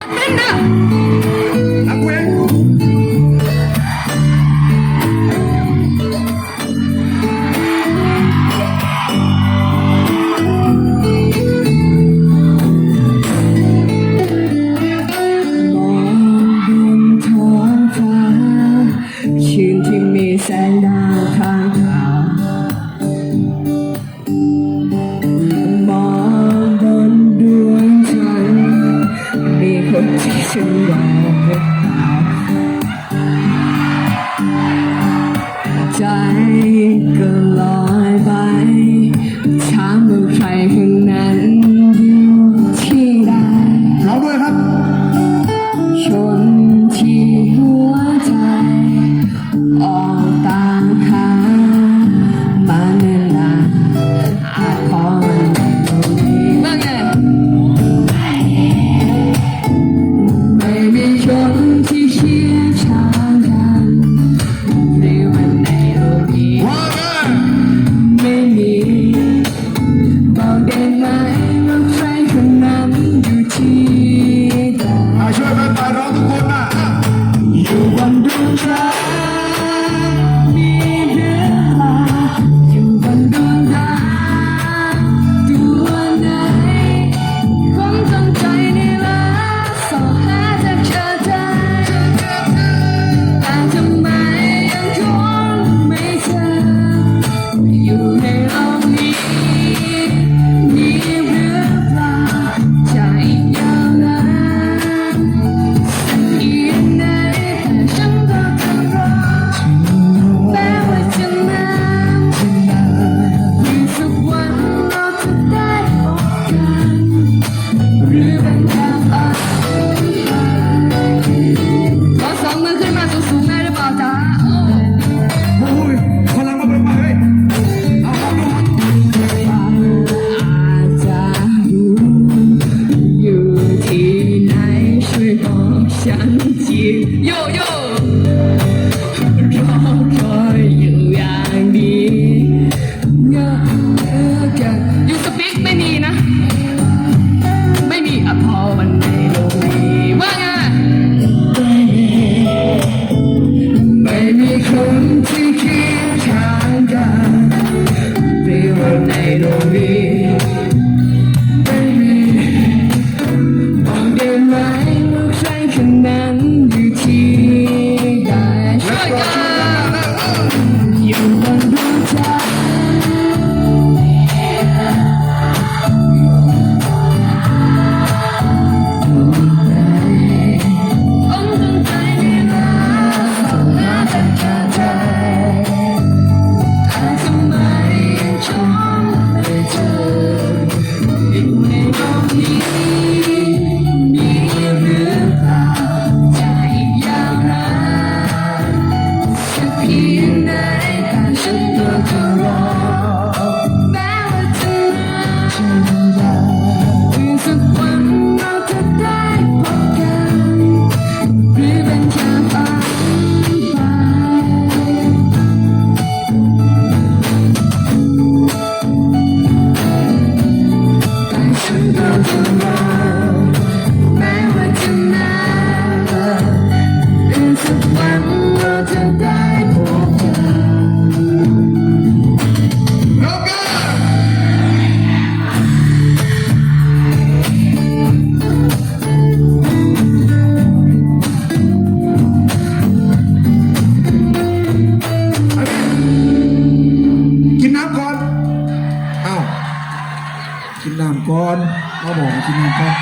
真的。 โยโย่รอคออยู่อย่างดีเงาเธอแกยูสปิกไม่มีนะ ไม่มีอะพอมัในโลกนี้ว่าไงไม่มีคน กินน้ำก่อนเราบอกให้กินน้ำก่อน